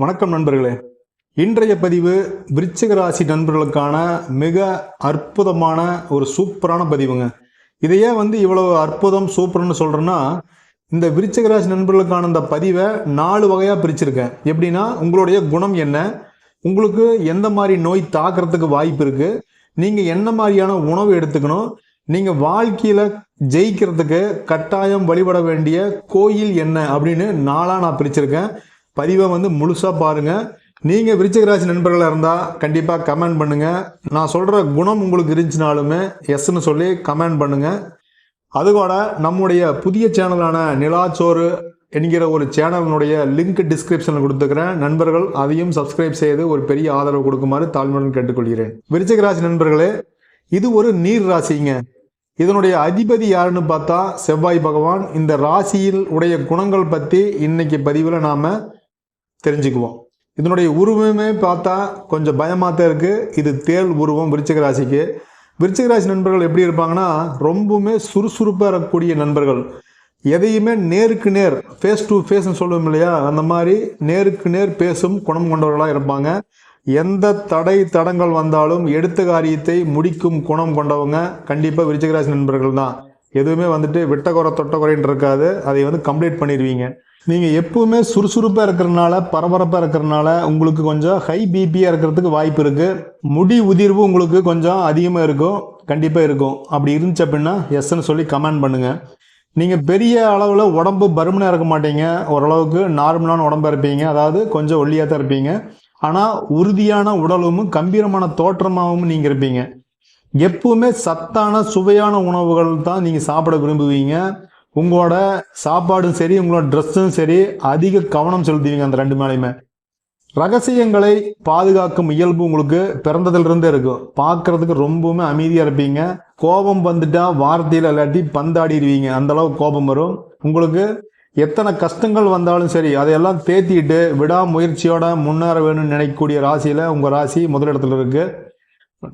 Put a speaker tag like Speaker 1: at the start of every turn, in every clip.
Speaker 1: வணக்கம் நண்பர்களே. இன்றைய பதிவு விருச்சிக ராசி நண்பர்களுக்கான மிக அற்புதமான ஒரு சூப்பரான பதிவுங்க. இதையே வந்து இவ்வளவு அற்புதம் சூப்பர்னு சொல்கிறேன்னா இந்த விருச்சிக ராசி நண்பர்களுக்கான இந்த பதிவை நாலு வகையாக பிரிச்சிருக்கேன். எப்படின்னா உங்களுடைய குணம் என்ன? உங்களுக்கு எந்த மாதிரி நோய் தாக்கிறதுக்கு வாய்ப்பு இருக்குது நீங்கள் என்ன மாதிரியான உணவு எடுத்துக்கணும்? நீங்கள் வாழ்க்கையில் ஜெயிக்கிறதுக்கு கட்டாயம் வழிபட வேண்டிய கோயில் என்ன? அப்படின்னு நாளாக நான் பிரிச்சிருக்கேன். பதிவை வந்து முழுசாக பாருங்கள் நீங்கள் விருச்சிகராசி நண்பர்களாக இருந்தால் கண்டிப்பாக கமெண்ட் பண்ணுங்கள் நான் சொல்கிற குணம் உங்களுக்கு இருந்துச்சுனாலுமே எஸ்ன்னு சொல்லி கமெண்ட் பண்ணுங்கள் அதுகூட நம்முடைய புதிய சேனலான நிலாச்சோறு என்கிற ஒரு சேனலினுடைய லிங்க் டிஸ்கிரிப்ஷனில் கொடுத்துக்கிறேன். நண்பர்கள் அதையும் சப்ஸ்கிரைப் செய்து ஒரு பெரிய ஆதரவு கொடுக்குமாறு தாழ்மையுடன் கேட்டுக்கொள்கிறேன். விருச்சிகராசி நண்பர்களே இது ஒரு நீர் ராசிங்க. இதனுடைய அதிபதி யாருன்னு பார்த்தா செவ்வாய் பகவான். இந்த ராசியில் உடைய குணங்கள் பற்றி இன்னைக்கு பதிவில் நாம் தெரிஞ்சுக்குவோம். இதனுடைய உருவமே பார்த்தா கொஞ்சம் பயமாக தான் இருக்குது இது தேல் உருவம் விருச்சிக ராசிக்கு. விருச்சிக ராசி நண்பர்கள் எப்படி இருப்பாங்கன்னா ரொம்பவுமே சுறுசுறுப்பாக இருக்கக்கூடிய நண்பர்கள். எதையுமே நேருக்கு நேர் ஃபேஸ் டு ஃபேஸ்னு சொல்லுவோம் இல்லையா? அந்த மாதிரி நேருக்கு நேர் பேசும் குணம் கொண்டவர்களாக இருப்பாங்க. எந்த தடை தடங்கள் வந்தாலும் எடுத்த காரியத்தை முடிக்கும் குணம் கொண்டவங்க கண்டிப்பாக விருச்சிகராசி நண்பர்கள் தான். எதுவுமே வந்துட்டு விட்டகுறை தொட்டகுறைன்னு இருக்காது. அதை வந்து கம்ப்ளீட் பண்ணிடுவீங்க. நீங்கள் எப்பவுமே சுறுசுறுப்பாக இருக்கிறனால பரபரப்பாக இருக்கிறனால உங்களுக்கு கொஞ்சம் ஹை பிபியாக இருக்கிறதுக்கு வாய்ப்பு இருக்குது முடி உதிர்வு உங்களுக்கு கொஞ்சம் அதிகமாக இருக்கும். கண்டிப்பாக இருக்கும். அப்படி இருந்துச்சு அப்படின்னா எஸ்ன்னு சொல்லி கமெண்ட் பண்ணுங்கள் நீங்கள் பெரிய அளவில் உடம்பு பருமனாக இருக்க மாட்டீங்க. ஓரளவுக்கு நார்மலான உடம்பா இருப்பீங்க. அதாவது கொஞ்சம் ஒல்லியாக தான் இருப்பீங்க. ஆனால் உறுதியான உடலும் கம்பீரமான தோற்றமாகவும் நீங்கள் இருப்பீங்க. எப்பவுமே சத்தான சுவையான உணவுகள் தான் நீங்கள் சாப்பிட விரும்புவீங்க. உங்களோட சாப்பாடும் சரி உங்களோட ட்ரெஸ்ஸும் சரி அதிக கவனம் செலுத்துவீங்க அந்த ரெண்டு மேலையுமே. ரகசியங்களை பாதுகாக்கும் இயல்பு உங்களுக்கு பிறந்ததிலிருந்தே இருக்கும். பார்க்கறதுக்கு ரொம்பவுமே அமைதியாக இருப்பீங்க. கோபம் வந்துட்டா வார்த்தையில் இல்லாட்டி பந்தாடிடுவீங்க. அந்த அளவுக்கு கோபம் வரும். உங்களுக்கு எத்தனை கஷ்டங்கள் வந்தாலும் சரி அதையெல்லாம் தேத்திட்டு விடாமுயற்சியோட முன்னேற வேணும்னு நினைக்கக்கூடிய ராசியில் உங்கள் ராசி முதலிடத்துல இருக்குது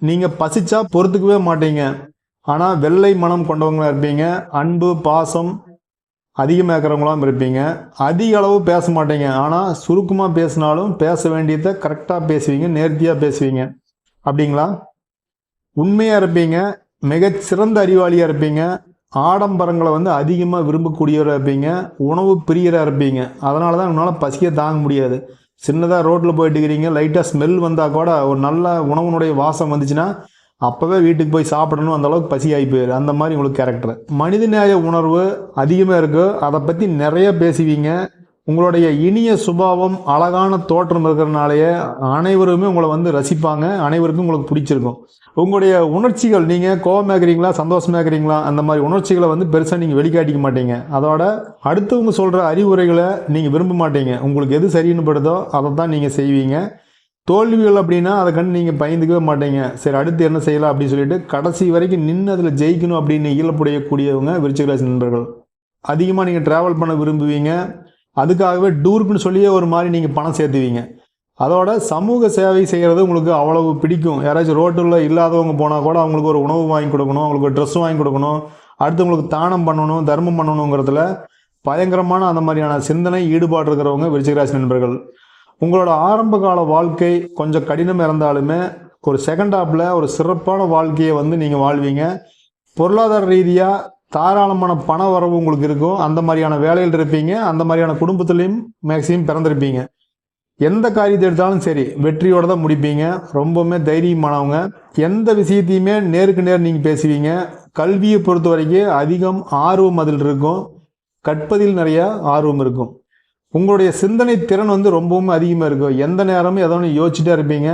Speaker 1: நீங்கள் பசிச்சா பொறுத்துக்கவே மாட்டீங்க. ஆனால் வெள்ளை மனம் கொண்டவங்களாக இருப்பீங்க. அன்பு பாசம் அதிகமாக இருக்கிறவங்களாம் இருப்பீங்க. அதிக அளவு பேச மாட்டீங்க. ஆனால் சுருக்கமாக பேசினாலும் பேச வேண்டியதை கரெக்டாக பேசுவீங்க நேர்த்தியாக பேசுவீங்க. அப்படிங்களா? உண்மையாக இருப்பீங்க. மிகச்சிறந்த அறிவாளியாக இருப்பீங்க. ஆடம்பரங்களை வந்து அதிகமாக விரும்பக்கூடியவராக இருப்பீங்க. உணவு பிரியராக இருப்பீங்க. அதனால தான் உங்களால் பசியை தாங்க முடியாது. சின்னதாக ரோட்டில் போயிட்டு இருக்கிறீங்க. லைட்டாக ஸ்மெல் வந்தால் கூட ஒரு நல்ல உணவுனுடைய வாசம் வந்துச்சுன்னா அப்போவே வீட்டுக்கு போய் சாப்பிடணும் அந்தளவுக்கு பசி ஆகி போயிரு. அந்த மாதிரி உங்களுக்கு கேரக்டர் மனிதநேய உணர்வு அதிகமாக இருக்குது அதை பற்றி நிறைய பேசுவீங்க. உங்களுடைய இனிய சுபாவம் அழகான தோற்றம் இருக்கிறனாலேயே அனைவருமே உங்களை வந்து ரசிப்பாங்க. அனைவருக்கும் உங்களுக்கு பிடிச்சிருக்கும். உங்களுடைய உணர்ச்சிகள் நீங்கள் கோபமாக சந்தோஷமாக்குறீங்களா அந்த மாதிரி உணர்ச்சிகளை வந்து பெருசாக நீங்கள் வெளிக்காட்டிக்க மாட்டீங்க. அதோட அடுத்தவங்க சொல்கிற அறிவுரைகளை நீங்கள் விரும்ப மாட்டீங்க. உங்களுக்கு எது சரின்னு படுதோ அதை தான் நீங்கள் செய்வீங்க. தோல்விகள் அப்படின்னா அதை கண்டு நீங்கள் பயந்துக்கவே மாட்டீங்க. சரி அடுத்து என்ன செய்யலாம் அப்படின்னு சொல்லிட்டு கடைசி வரைக்கும் நின்று அதில் ஜெயிக்கணும் அப்படின்னு இயலப்புடையக்கூடியவங்க விருச்சிகராசி நண்பர்கள். அதிகமாக நீங்கள் ட்ராவல் பண்ண விரும்புவீங்க. அதுக்காகவே டூருக்குன்னு சொல்லியே ஒரு மாதிரி நீங்கள் பணம் சேர்த்துவீங்க. அதோட சமூக சேவை செய்கிறது உங்களுக்கு அவ்வளவு பிடிக்கும். யாராச்சும் ரோட்டில் இல்லாதவங்க போனால் கூட அவங்களுக்கு ஒரு உணவு வாங்கி கொடுக்கணும் அவங்களுக்கு ட்ரெஸ் வாங்கி கொடுக்கணும் அடுத்தவங்களுக்கு தானம் பண்ணணும் தர்மம் பண்ணணுங்கிறதுல பயங்கரமான அந்த மாதிரியான சிந்தனை ஈடுபாடு இருக்கிறவங்க விருச்சிகராசி நண்பர்கள். உங்களோட ஆரம்ப கால வாழ்க்கை கொஞ்சம் கடினம் இருந்தாலுமே ஒரு செகண்ட் ஆப்பில் ஒரு சிறப்பான வாழ்க்கையை வந்து நீங்கள் வாழ்வீங்க. பொருளாதார ரீதியாக தாராளமான பண வரவு உங்களுக்கு இருக்கும். அந்த மாதிரியான வேலையில் இருப்பீங்க. அந்த மாதிரியான குடும்பத்துலேயும் மேக்சிமம் பிறந்திருப்பீங்க. எந்த காரியத்தை எடுத்தாலும் சரி வெற்றியோடு தான் முடிப்பீங்க. ரொம்பவுமே தைரியமானவங்க. எந்த விஷயத்தையுமே நேருக்கு நேர் நீங்கள் பேசுவீங்க. கல்வியை பொறுத்த வரைக்கும் அதிகம் ஆர்வம் அதில் இருக்கும். கற்பதில் நிறையா ஆர்வம் இருக்கும். உங்களுடைய சிந்தனை திறன் வந்து ரொம்பவும் அதிகமாக இருக்கும். எந்த நேரமும் எதோ ஒன்று யோசிச்சுட்டே இருப்பீங்க.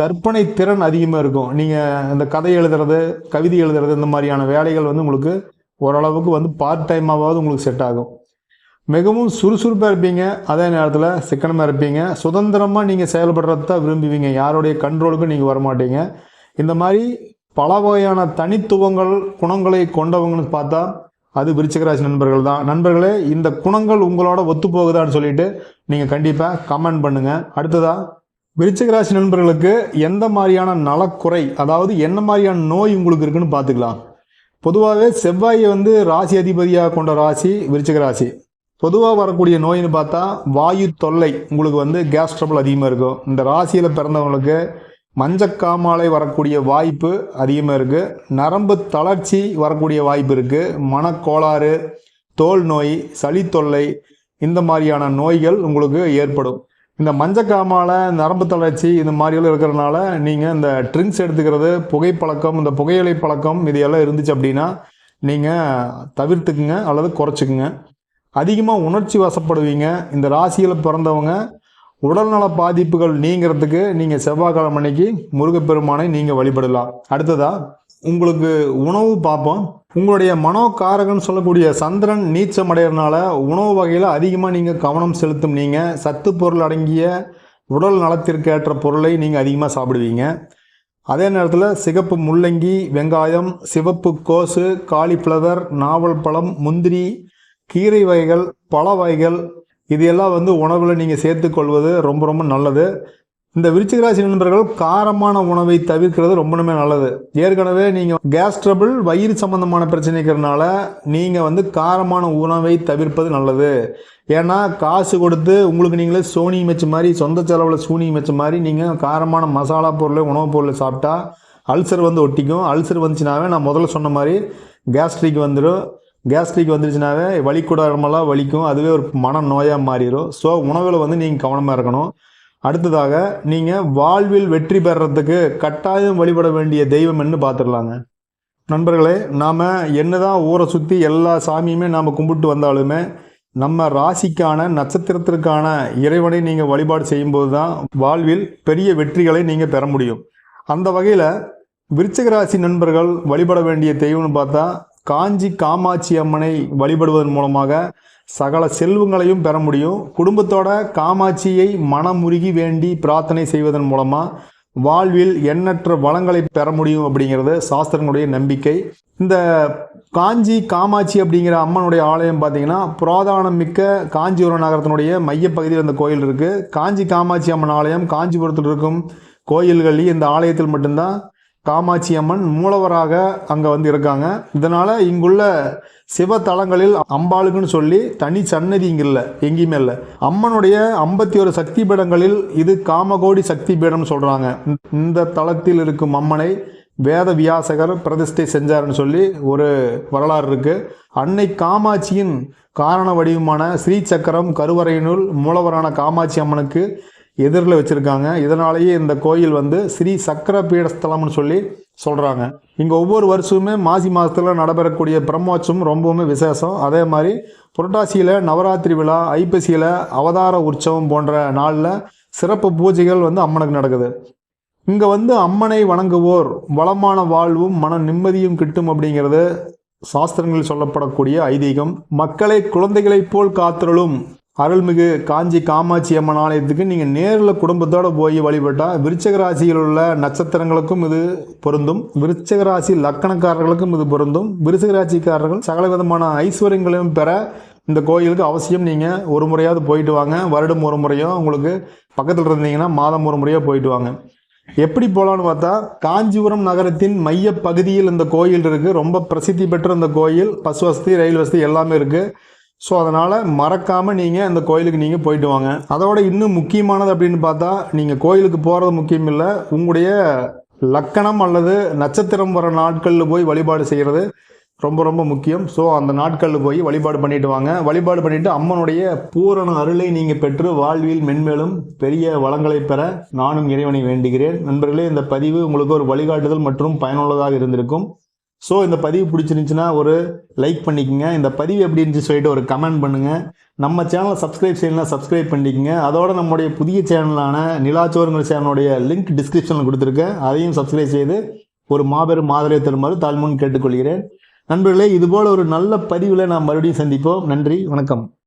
Speaker 1: கற்பனை திறன் அதிகமாக இருக்கும். நீங்கள் இந்த கதை எழுதுறது கவிதை எழுதுறது இந்த மாதிரியான வேலைகள் வந்து உங்களுக்கு ஓரளவுக்கு வந்து பார்ட் டைமாவது உங்களுக்கு செட் ஆகும். மிகவும் சுறுசுறுப்பாக இருப்பீங்க. அதே நேரத்தில் சிக்கனமாக இருப்பீங்க. சுதந்திரமாக நீங்கள் செயல்படுறது தான் விரும்புவீங்க. யாருடைய கண்ட்ரோலுக்கும் நீங்கள் வரமாட்டீங்க. இந்த மாதிரி பல வகையான தனித்துவங்கள் குணங்களை கொண்டவங்கன்னு பார்த்தா அது விருச்சிகராசி நண்பர்கள் தான். நண்பர்களே இந்த குணங்கள் உங்களோட ஒத்து போகுதான்னு சொல்லிட்டு நீங்கள் கண்டிப்பாக கமெண்ட் பண்ணுங்கள் அடுத்ததா விருச்சிகராசி நண்பர்களுக்கு எந்த மாதிரியான நலக்குறை அதாவது என்ன மாதிரியான நோய் உங்களுக்கு இருக்குன்னு பார்த்துக்கலாம். பொதுவாகவே செவ்வாயை வந்து ராசி அதிபதியாக கொண்ட ராசி விருச்சிகராசி. பொதுவாக வரக்கூடிய நோயின்னு பார்த்தா வாயு தொல்லை உங்களுக்கு வந்து கேஸ் ட்ரபிள் அதிகமாக இருக்கும். இந்த ராசியில் பிறந்தவங்களுக்கு மஞ்சக்காமாலை வரக்கூடிய வாய்ப்பு அதிகமாக இருக்குது நரம்பு தளர்ச்சி வரக்கூடிய வாய்ப்பு இருக்குது மனக்கோளாறு தோல் நோய் சளி தொல்லை இந்த மாதிரியான நோய்கள் உங்களுக்கு ஏற்படும். இந்த மஞ்சக்காமால நரம்பு தளர்ச்சி இந்த மாதிரியெல்லாம் இருக்கிறனால நீங்கள் இந்த ட்ரிங்க்ஸ் எடுத்துக்கிறது புகைப்பழக்கம் இந்த புகையிலை பழக்கம் இது எல்லாம் இருந்துச்சு அப்படின்னா நீங்கள் தவிர்த்துக்குங்க அல்லது குறைச்சிக்குங்க. அதிகமாக உணர்ச்சி வசப்படுவீங்க. இந்த ராசியில் பிறந்தவங்க உடல்நல பாதிப்புகள் நீங்கிறதுக்கு நீங்கள் செவ்வாய்க்கிழமை அன்னைக்கு முருகப்பெருமானை நீங்கள் வழிபடலாம். அடுத்ததா உங்களுக்கு உணவு பார்ப்போம். உங்களுடைய மனோகாரகன் சொல்லக்கூடிய சந்திரன் நீச்சம் அடைகிறனால உணவு வகையில் அதிகமாக நீங்கள் கவனம் செலுத்தும். நீங்கள் சத்து பொருள் அடங்கிய உடல் நலத்திற்கேற்ற பொருளை நீங்கள் அதிகமாக சாப்பிடுவீங்க. அதே நேரத்தில் சிகப்பு முள்ளங்கி வெங்காயம் சிவப்பு கோசு காலிஃப்ளவர் நாவல் பழம் முந்திரி கீரை வகைகள் பழ வகைகள் இது எல்லாம் வந்து உணவில் நீங்கள் சேர்த்துக்கொள்வது ரொம்ப ரொம்ப நல்லது. இந்த விருச்சிக ராசி நண்பர்கள் காரமான உணவை தவிர்க்கிறது ரொம்ப நல்லது. ஏற்கனவே நீங்கள் கேஸ் ட்ரபிள் வயிறு சம்பந்தமான பிரச்சனைக்கிறதுனால நீங்கள் வந்து காரமான உணவை தவிர்ப்பது நல்லது. ஏன்னா காசு கொடுத்து உங்களுக்கு நீங்களே சோனி மெச்ச மாதிரி சொந்த செலவில் சூனி மெச்ச மாதிரி நீங்கள் காரமான மசாலா பொருளை உணவுப் பொருளை சாப்பிட்டா அல்சர் வந்து ஒட்டிக்கும். அல்சர் வந்துச்சுனாவே நான் முதல்ல சொன்ன மாதிரி கேஸ்ட்ரிக் வந்துடும் கேஸ்ட்ரிக் வந்துருச்சுனாவே வலி இடமெல்லாம் வலிக்கும். அதுவே ஒரு மன நோயாக மாறிடும் ஸோ உணவில் வந்து நீங்கள் கவனமாக இருக்கணும். அடுத்ததாக நீங்கள் வாழ்வில் வெற்றி பெறுறதுக்கு கட்டாயம் வழிபட வேண்டிய தெய்வம் என்று பார்த்துடலாங்க. நண்பர்களே நாம் என்னதான் ஊரை சுற்றி எல்லா சாமியுமே நாம் கும்பிட்டு வந்தாலுமே நம்ம ராசிக்கான நட்சத்திரத்திற்கான இறைவனை நீங்கள் வழிபாடு செய்யும்போது தான் வாழ்வில் பெரிய வெற்றிகளை நீங்கள் பெற முடியும். அந்த வகையில் விருச்சிக ராசி நண்பர்கள் வழிபட வேண்டிய தெய்வம்னு பார்த்தா காஞ்சி காமாட்சி அம்மனை வழிபடுவதன் மூலமாக சகல செல்வங்களையும் பெற முடியும். குடும்பத்தோட காமாட்சியை மனமுருகி வேண்டி பிரார்த்தனை செய்வதன் மூலமாக வாழ்வில் எண்ணற்ற வளங்களை பெற முடியும் அப்படிங்கிறது சாஸ்திரங்களுடைய நம்பிக்கை. இந்த காஞ்சி காமாட்சி அப்படிங்கிற அம்மனுடைய ஆலயம் பார்த்தீங்கன்னா புராதானம் மிக்க காஞ்சிபுரம் நகரத்தினுடைய மையப்பகுதியில் இந்த கோயில் இருக்குது காஞ்சி காமாட்சி அம்மன் ஆலயம் காஞ்சிபுரத்தில் இருக்கும் கோயில்களில் இந்த ஆலயத்தில் மட்டும்தான் காமாட்சி அம்மன் மூலவராக அங்கே வந்து இருக்காங்க இதனால் இங்குள்ள சிவத்தலங்களில் அம்பாளுக்குன்னு சொல்லி தனி சன்னதி இங்கே இல்லை எங்கேயுமே இல்லை. அம்மனுடைய ஐம்பத்தி ஒரு சக்தி பீடங்களில் இது காமகோடி சக்தி பீடம்னு சொல்கிறாங்க இந்த தளத்தில் இருக்கும் அம்மனை வேத வியாசகர் பிரதிஷ்டை செஞ்சாருன்னு சொல்லி ஒரு வரலாறு இருக்குது அன்னை காமாட்சியின் காரண வடிவமான ஸ்ரீ சக்கரம் கருவறையினுள் மூலவரான காமாட்சி அம்மனுக்கு எதிரில் வச்சுருக்காங்க. இதனாலேயே இந்த கோயில் வந்து ஸ்ரீ சக்கர பீடஸ்தலம்னு சொல்லி சொல்கிறாங்க இங்கே ஒவ்வொரு வருஷமுமே மாசி மாதத்தில் நடைபெறக்கூடிய பிரம்மோற்சவம் ரொம்பவுமே விசேஷம். அதே மாதிரி புரட்டாசியில் நவராத்திரி விழா ஐப்பசியில் அவதார உற்சவம் போன்ற நாளில் சிறப்பு பூஜைகள் வந்து அம்மனுக்கு நடக்குது. இங்கே வந்து அம்மனை வணங்குவோர் வளமான வாழ்வும் மன நிம்மதியும் கிட்டும் அப்படிங்கிறது சாஸ்திரங்களில் சொல்லப்படக்கூடிய ஐதீகம். மக்களை குழந்தைகளைப் போல் காத்திரலும் அருள்மிகு காஞ்சி காமாட்சி அம்மன் ஆலயத்துக்கு நீங்கள் நேரில் குடும்பத்தோடு போய் வழிபட்டால் விருச்சக ராசியில் உள்ள நட்சத்திரங்களுக்கும் இது பொருந்தும். விருச்சக ராசி லக்கணக்காரர்களுக்கும் இது பொருந்தும். விருச்சக ராசிக்காரர்கள் சகல விதமான ஐஸ்வர்யங்களையும் பெற இந்த கோயிலுக்கு அவசியம் நீங்கள் ஒரு முறையாவது போயிட்டு வாங்க. வருடம் ஒரு முறையோ உங்களுக்கு பக்கத்தில் இருந்தீங்கன்னா மாதம் ஒரு முறையோ போயிட்டு வாங்க. எப்படி போகலான்னு பார்த்தா காஞ்சிபுரம் நகரத்தின் மைய பகுதியில் இந்த கோயில் இருக்குது ரொம்ப பிரசித்தி பெற்ற இந்த கோயில். பஸ் வசதி ரயில் வசதி எல்லாமே இருக்குது ஸோ அதனால் மறக்காமல் நீங்கள் அந்த கோயிலுக்கு நீங்கள் போயிட்டு வாங்க. அதோட இன்னும் முக்கியமானது அப்படின்னு பார்த்தா நீங்கள் கோயிலுக்கு போகிறது முக்கியம் இல்லை. உங்களுடைய லக்கணம் அல்லது நட்சத்திரம் வர நாட்களில் போய் வழிபாடு செய்கிறது ரொம்ப ரொம்ப முக்கியம். ஸோ அந்த நாட்களில் போய் வழிபாடு பண்ணிட்டு வாங்க. வழிபாடு பண்ணிட்டு அம்மனுடைய பூரண அருளை நீங்கள் பெற்று வாழ்வில் மென்மேலும் பெரிய வளங்களை பெற நானும் இறைவனை வேண்டுகிறேன். நண்பர்களே இந்த பதிவு உங்களுக்கு ஒரு வழிகாட்டுதல் மற்றும் பயனுள்ளதாக இருந்திருக்கும். ஸோ இந்த பதிவு பிடிச்சிருந்துச்சுன்னா ஒரு லைக் பண்ணிக்கோங்க. இந்த பதிவு எப்படி இருந்துச்சு சொல்லிட்டு ஒரு கமெண்ட் பண்ணுங்கள் நம்ம சேனலை சப்ஸ்கிரைப் செய்யலாம் சப்ஸ்கிரைப் பண்ணிக்கோங்க. அதோட நம்முடைய புதிய சேனலான நிலாச்சோருங்கிற சேனலுடைய லிங்க் டிஸ்கிரிப்ஷனில் கொடுத்துருக்கேன். அதையும் சப்ஸ்கிரைப் செய்து ஒரு மாபெரும் ஆதரவை தருமாறு தாழ்முன் கேட்டுக்கொள்கிறேன். நண்பர்களே இதுபோல் ஒரு நல்ல பதிவில் நாம் மறுபடியும் சந்திப்போம். நன்றி வணக்கம்.